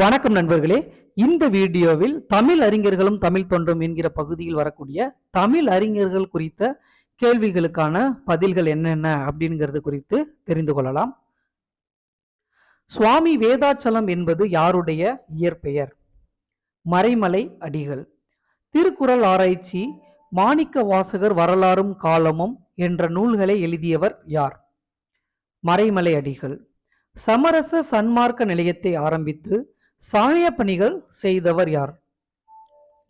வணக்கம் நண்பர்களே. இந்த வீடியோவில் தமிழ் அறிஞர்களும் தமிழ் தொண்டும் என்கிற பகுதியில் வரக்கூடிய தமிழ் அறிஞர்கள் குறித்த கேள்விகளுக்கான பதில்கள் என்னென்ன அப்படிங்கிறது குறித்து தெரிந்து கொள்ளலாம். சுவாமி வேதாச்சலம் என்பது யாருடைய இயற்பெயர்? மறைமலை அடிகள். திருக்குறள் ஆராய்ச்சி மாணிக்க வாசகர் வரலாறும் காலமும் என்ற நூல்களை எழுதியவர் யார்? மறைமலை அடிகள். சமரச சன்மார்க்க நிலையத்தை ஆரம்பித்து சாய பணிகள் செய்தவர் யார்?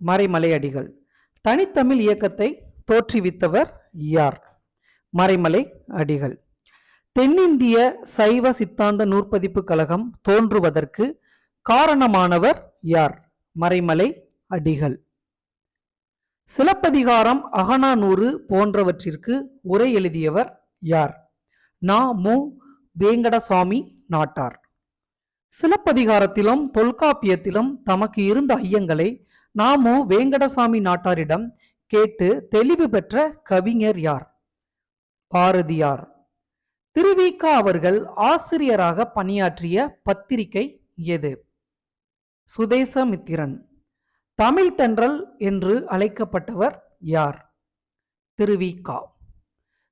மறைமலை அடிகள் தனித்தமிழ் இயக்கத்தை தோற்றுவித்தவர் யார்? மறைமலை அடிகள் தென்னிந்திய சைவ சித்தாந்த நூற்பதிப்பு கழகம் தோன்றுவதற்கு காரணமானவர் யார்? மறைமலை அடிகள் சிலப்பதிகாரம் அகனானூறு போன்றவற்றிற்கு உரை எழுதியவர் யார்? நா. மு. வேங்கடசாமி நாட்டார். சிலப்பதிகாரத்திலும் தொல்காப்பியத்திலும் தமக்கு இருந்த ஐயங்களை நாமு வேங்கடசாமி நாட்டாரிடம் கேட்டு தெளிவு பெற்ற கவிஞர் யார்? பாரதியார். திருவிக அவர்கள் ஆசிரியராக பணியாற்றிய பத்திரிகை எது? சுதேசமித்திரன். தமிழ் தென்றல் என்று அழைக்கப்பட்டவர் யார்? திருவிகா.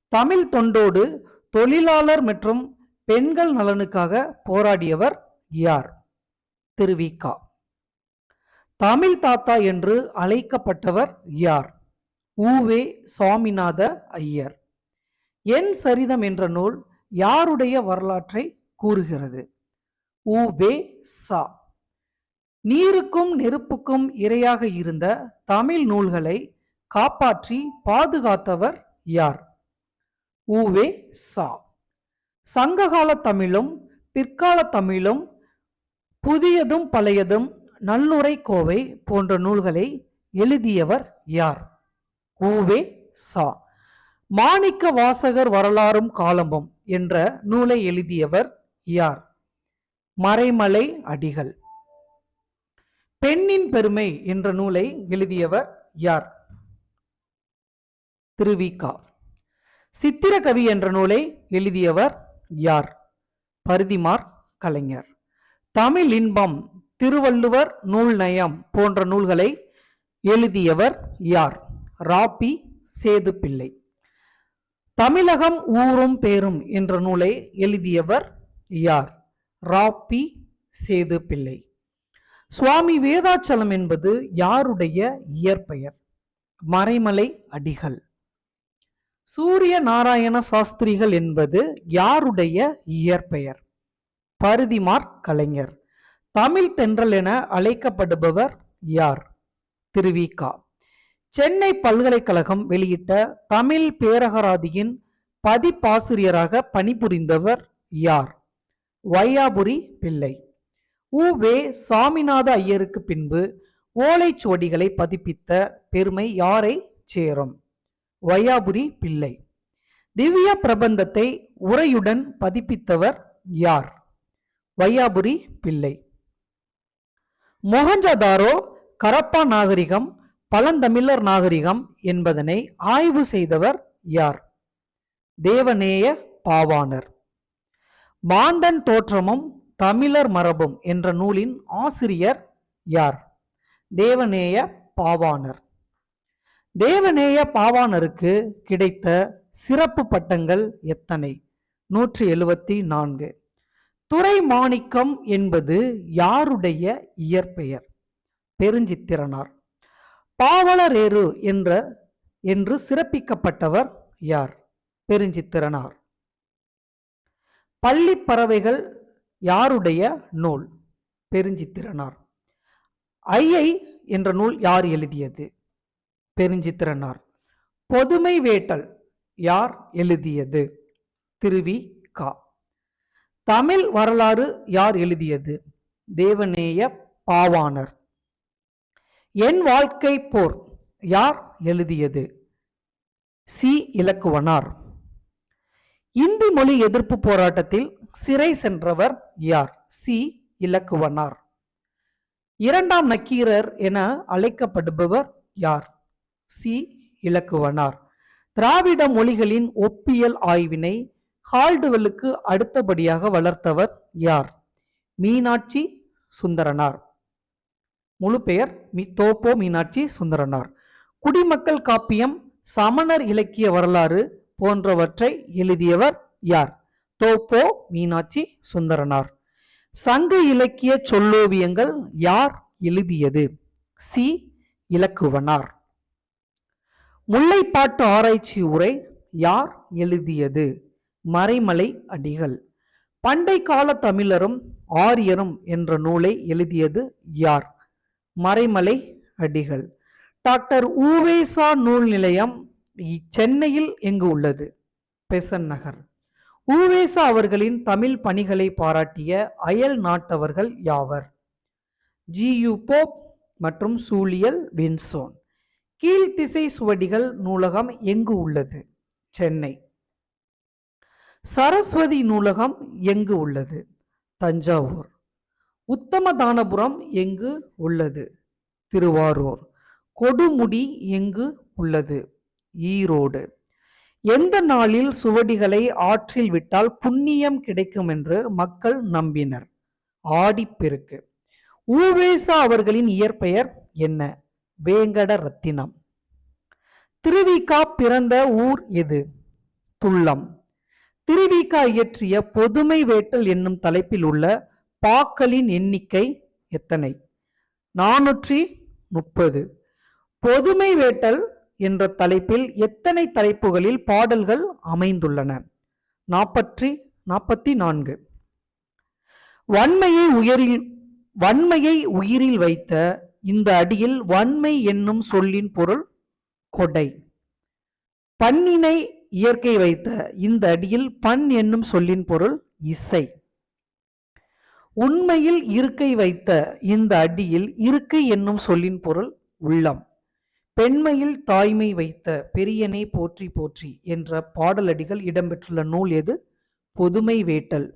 தமிழ் தொண்டோடு தொழிலாளர் மற்றும் பெண்கள் நலனுக்காக போராடியவர் யார்? திருவிகா தமிழ் தாத்தா என்று அழைக்கப்பட்டவர் யார்? ஊவே சுவாமிநாத ஐயர். என் சரிதம் என்ற நூல் யாருடைய வரலாற்றை கூறுகிறது? ஊவே சா. நீருக்கும் நெருப்புக்கும் இரையாக இருந்த தமிழ் நூல்களை காப்பாற்றி பாதுகாத்தவர் யார்? ஊவே சா. சங்ககால தமிழும் பிற்கால தமிழும் புதியதும் பழையதும் நல்லுரை கோவை போன்ற நூல்களை எழுதியவர் யார்? ஊவே சா. மாணிக்க வாசகர் வரலாறும் காலமும் என்ற நூலை எழுதியவர் யார்? மறைமலை அடிகள். பெண்ணின் பெருமை என்ற நூலை எழுதியவர் யார்? திருவிகா சித்திரகவி என்ற நூலை எழுதியவர் யார்? பருதிமார் கலைஞர். தமிழ் இன்பம் திருவள்ளுவர் நூல் நயம் போன்ற நூல்களை எழுதியவர் யார்? ராபி சேது பிள்ளை தமிழகம் ஊரும் பேரும் என்ற நூலை எழுதியவர் யார்? ராபி சேது பிள்ளை சுவாமி வேதாச்சலம் என்பது யாருடைய இயற்பெயர்? மறைமலை அடிகள். சூரிய நாராயண சாஸ்திரிகள் என்பது யாருடைய இயற்பெயர்? பருதிமார் கலைஞர். தமிழ் தென்றல் என அழைக்கப்படுபவர் யார்? திருவிகா சென்னை பல்கலைக்கழகம் வெளியிட்ட தமிழ் பேரகராதியின் பதிப்பாசிரியராக பணிபுரிந்தவர் யார்? வையாபுரி பிள்ளை. உ. வே. சாமிநாத ஐயருக்கு பின்பு ஓலைச்சுவடிகளை பதிப்பித்த பெருமை யாரை சேரும்? வையாபுரி பிள்ளை. திவ்ய பிரபந்தத்தை உரையுடன் பதிப்பித்தவர் யார்? வையாபுரி பிள்ளை. மொஹஞ்சதாரோ கரப்பா நாகரிகம் பழந்தமிழர் நாகரிகம் என்பதனை ஆய்வு செய்தவர் யார்? தேவநேய பாவாணர். மாந்தன் தோற்றமும் தமிழர் மரபும் என்ற நூலின் ஆசிரியர் யார்? தேவநேய பாவாணர். தேவநேய பாவாணருக்கு கிடைத்த சிறப்பு பட்டங்கள் எத்தனை? நூற்றி எழுபத்தி நான்கு. துறை மாணிக்கம் என்பது யாருடைய இயற்பெயர்? பெருஞ்சித்திரனார். பாவலரேறு என்ற என்று சிறப்பிக்கப்பட்டவர் யார்? பெருஞ்சித்திரனார். பள்ளி பறவைகள் யாருடைய நூல்? பெருஞ்சித்திரனார். ஐயை என்ற நூல் யார் எழுதியது? பெருஞ்சித்திரனார். பொதுமை வேட்டல் யார் எழுதியது? திருவி கா. தமிழ் வரலாறு யார் எழுதியது? தேவநேய பாவாணர். என் வாழ்க்கை போர் யார் எழுதியது? சி. இலக்குவனார். இந்தி மொழி எதிர்ப்பு போராட்டத்தில் சிறை சென்றவர் யார்? சி. இலக்குவனார். இரண்டாம் நக்கீரர் என அழைக்கப்படுபவர் யார்? சி. இலக்குவனார். திராவிட மொழிகளின் ஒப்பியல் ஆய்வினை ஹால்டுவெலுக்கு அடுத்தபடியாக வளர்த்தவர் யார்? மீனாட்சி சுந்தரனார். முழு பெயர் தோப்போ மீனாட்சி சுந்தரனார். குடிமக்கள் காப்பியம் சமணர் இலக்கிய வரலாறு போன்றவற்றை எழுதியவர் யார்? தோப்போ மீனாட்சி சுந்தரனார். சங்க இலக்கிய சொல்லோவியங்கள் யார் எழுதியது? சி. இலக்குவனார். முல்லைப்பாட்டு ஆராய்ச்சி உரை யார் எழுதியது? மறைமலை அடிகள். பண்டை கால தமிழரும் ஆரியரும் என்ற நூலை எழுதியது யார்? மறைமலை அடிகள். டாக்டர் ஊவேசா நூல் நிலையம் சென்னையில் எங்கு உள்ளது? பெசன் நகர். ஊவேசா அவர்களின் தமிழ் பணிகளை பாராட்டிய அயல் நாட்டவர்கள் யாவர்? ஜி. யு. போப் மற்றும் சூழியல் வின்சோன். கீழ்த்திசை சுவடிகள் நூலகம் எங்கு உள்ளது? சென்னை. சரஸ்வதி நூலகம் எங்கு உள்ளது? தஞ்சாவூர். உத்தமதானபுரம் எங்கு உள்ளது? திருவாரூர். கொடுமுடி எங்கு உள்ளது? ஈரோடு. எந்த நாளில் சுவடிகளை ஆற்றில் விட்டால் புண்ணியம் கிடைக்கும் என்று மக்கள் நம்பினர்? ஆடிப்பெருக்கு. ஊவேசா அவர்களின் இயற்பெயர் என்ன? வேங்கட ரத்தினம் திருவிகா பிறந்த ஊர் எது? துள்ளம். திருவிகா இயற்றிய பொதுமை வேட்டல் என்னும் தலைப்பில் உள்ள பாக்களின் எண்ணிக்கை எத்தனை? நானூற்றி முப்பது. பொதுமை வேட்டல் என்ற தலைப்பில் எத்தனை தலைப்புகளில் பாடல்கள் அமைந்துள்ளன? நாற்பத்தி நாற்பத்தி நான்கு. வன்மையை உயரில் வன்மையை உயிரில் வைத்த இந்த அடியில் வன்மை என்னும் சொல்லின் பொருள் கொடை. பண்ணினை இயற்கை வைத்த இந்த அடியில் பண் என்னும் சொல்லின் பொருள் இசை. உண்மையில் இருக்கை வைத்த இந்த அடியில் இருக்கை என்னும் சொல்லின் பொருள் உள்ளம். பெண்மையில் தாய்மை வைத்த பெரியனை போற்றி போற்றி என்ற பாடலடிகள் இடம்பெற்றுள்ள நூல் எது? பொதுமை வேட்டல்.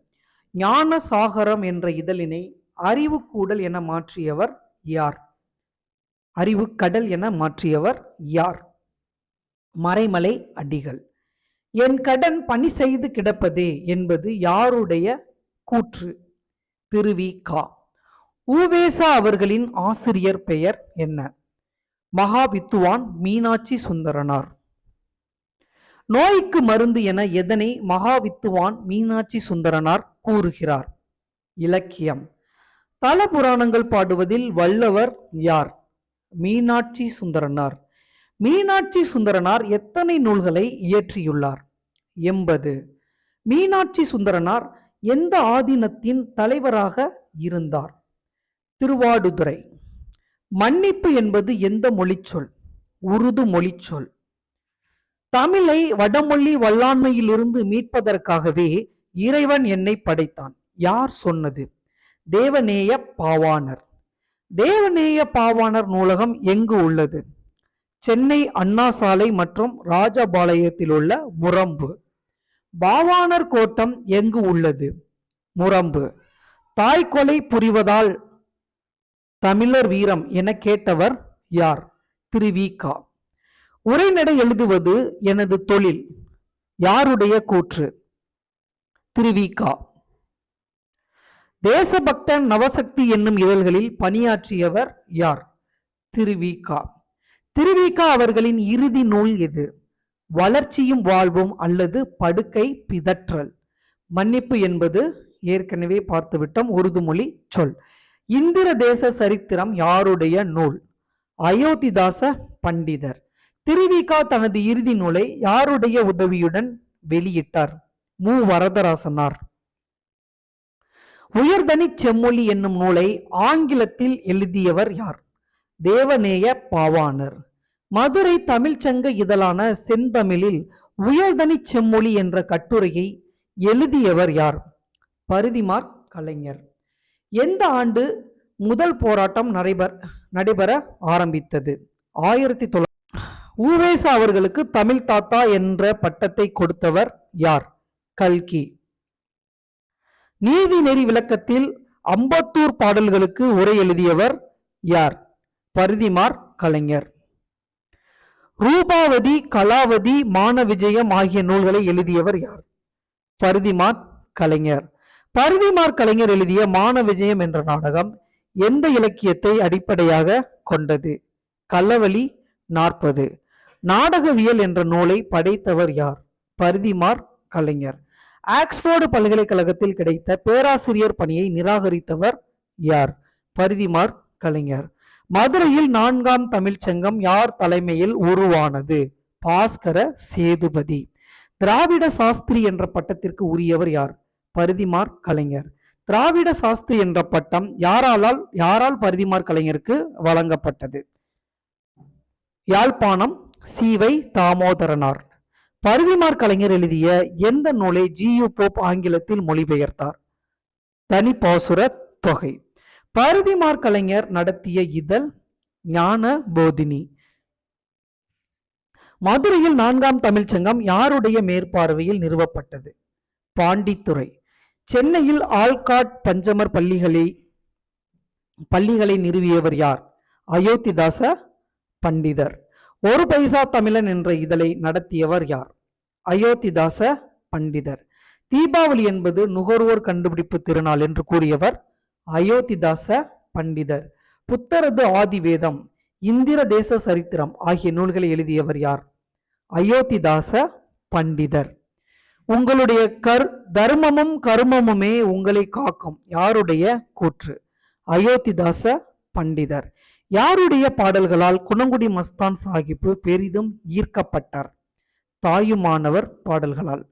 ஞான சாகரம் என்ற இதழினை அறிவுக்கூடல் என மாற்றியவர் யார்? அறிவு கடல் என மாற்றியவர் யார்? மறைமலை அடிகள். என் கடன் பணி செய்து கிடப்பதே என்பது யாருடைய கூற்று? திருவி கா. ஊவேசா அவர்களின் ஆசிரியர் பெயர் என்ன? மகாவித்துவான் மீனாட்சி சுந்தரனார். நோய்க்கு மருந்து என எதனை மகாவித்துவான் மீனாட்சி சுந்தரனார் கூறுகிறார்? இலக்கியம். தல புராணங்கள் பாடுவதில் வல்லவர் யார்? மீனாட்சி சுந்தரனார். மீனாட்சி சுந்தரனார் எத்தனை நூல்களை இயற்றியுள்ளார்? எண்பது. மீனாட்சி சுந்தரனார் எந்த ஆதீனத்தின் தலைவராக இருந்தார்? திருவாடுதுறை. மன்னிப்பு என்பது எந்த மொழிச்சொல்? உருது மொழிச்சொல். தமிழை வடமொழி வல்லாண்மையிலிருந்து மீட்பதற்காகவே இறைவன் என்னை படைத்தான். யார் சொன்னது? தேவநேய பாவாணர். தேவநேய பாவாணர் நூலகம் எங்கு உள்ளது? சென்னை அண்ணா சாலை மற்றும் ராஜபாளையத்தில் உள்ள முரம்பு. பாவாணர் கோட்டம் எங்கு உள்ளது? முரம்பு. தாய் கொலை புரிவதால் தமிழர் வீரம் என கேட்டவர் யார்? திருவிகா உரைநடை எழுதுவது எனது தொழில். யாருடைய கூற்று? திருவிகா தேசபக்தன் நவசக்தி என்னும் இதழ்களில் பணியாற்றியவர் யார்? திருவிகா திருவிகா அவர்களின் இறுதி நூல் எது? வளர்ச்சியும் வாழ்வும் அல்லது படுக்கை பிதற்றல். மன்னிப்பு என்பது ஏற்கனவே பார்த்துவிட்டோம் உருதுமொழி சொல். இந்திர தேச சரித்திரம் யாருடைய நூல்? அயோத்திதாச பண்டிதர். திருவிகா தனது இறுதி நூலை யாருடைய உதவியுடன் வெளியிட்டார்? மு. வரதராசனார். உயர்தனி செம்மொழி என்னும் நூலை ஆங்கிலத்தில் எழுதியவர் யார்? தேவநேய பாவாணர். மதுரை தமிழ்ச்சங்க இதழான செந்தமிழில் உயர்தனி செம்மொழி என்ற கட்டுரையை எழுதியவர் யார்? பருதிமார் கலைஞர். எந்த ஆண்டு முதல் போராட்டம் நடைபெற நடைபெற ஆரம்பித்தது? ஆயிரத்தி தொள்ளாயிரத்தி ஊவேசா அவர்களுக்கு தமிழ் தாத்தா என்ற பட்டத்தை கொடுத்தவர் யார்? கல்கி. நீதி நெறி விளக்கத்தில் அம்பத்தூர் பாடல்களுக்கு உரை எழுதியவர் யார்? பருதிமார் கலைஞர். ரூபாவதி கலாவதி மான விஜயம் ஆகிய நூல்களை எழுதியவர் யார்? பருதிமார் கலைஞர். பருதிமார் கலைஞர் எழுதிய மான விஜயம் என்ற நாடகம் எந்த இலக்கியத்தை அடிப்படையாக கொண்டது? கல்லவழி நாற்பது. நாடகவியல் என்ற நூலை படைத்தவர் யார்? பருதிமார் கலைஞர். ஆக்ஸ்போர்டு பல்கலைக்கழகத்தில் கிடைத்த பேராசிரியர் பணியை நிராகரித்தவர் யார்? பருதிமார் கலைஞர். மதுரையில் நான்காம் தமிழ்ச் சங்கம் யார் தலைமையில் உருவானது? பாஸ்கர சேதுபதி. திராவிட சாஸ்திரி என்ற பட்டத்திற்கு உரியவர் யார்? பரிதிமார் கலைஞர். திராவிட சாஸ்திரி என்ற பட்டம் யாராலால் யாரால் பரிதிமார் கலைஞருக்கு வழங்கப்பட்டது? யாழ்ப்பாணம் சீவை தாமோதரனார். பருதிமார் கலைஞர் எழுதிய எந்த நூலை ஜியு போப் ஆங்கிலத்தில் மொழிபெயர்த்தார்? தனிப்பாசுர தொகை. பருதிமார் கலைஞர் நடத்திய இதழ் ஞான போதினி. மதுரையில் நான்காம் தமிழ்ச் சங்கம் யாருடைய மேற்பார்வையில் நிறுவப்பட்டது? பாண்டித்துறை. சென்னையில் ஆல்காட் பஞ்சமர் பள்ளிகளை பள்ளிகளை நிறுவியவர் யார்? அயோத்திதாச பண்டிதர். ஒரு பைசா தமிழன் என்ற இதழை நடத்தியவர் யார்? அயோத்திதாச பண்டிதர். தீபாவளி என்பது நுகர்வோர் கண்டுபிடிப்பு திருநாள் என்று கூறியவர் அயோத்திதாச பண்டிதர். புத்தரது ஆதிவேதம் இந்திர தேச சரித்திரம் ஆகிய நூல்களை எழுதியவர் யார்? அயோத்திதாச பண்டிதர். உங்களுடைய கர் தர்மமும் கர்மமுமே உங்களை காக்கும். யாருடைய கூற்று? அயோத்திதாச பண்டிதர். யாருடைய பாடல்களால் குணங்குடி மஸ்தான் சாஹிப்பு பெரிதும் ஈர்க்கப்பட்டார்? தாயுமானவர் பாடல்களால்.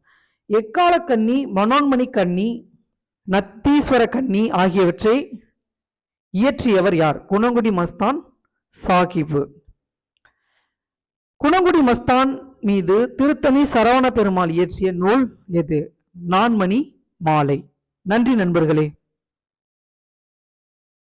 எக்கால கன்னி மனோன்மணி கன்னி நத்தீஸ்வர கன்னி ஆகியவற்றை இயற்றியவர் யார்? குணங்குடி மஸ்தான் சாகிபு குணங்குடி மஸ்தான் மீது திருத்தணி சரவண பெருமாள் இயற்றிய நூல் எது? நான்மணி மாலை. நன்றி நண்பர்களே.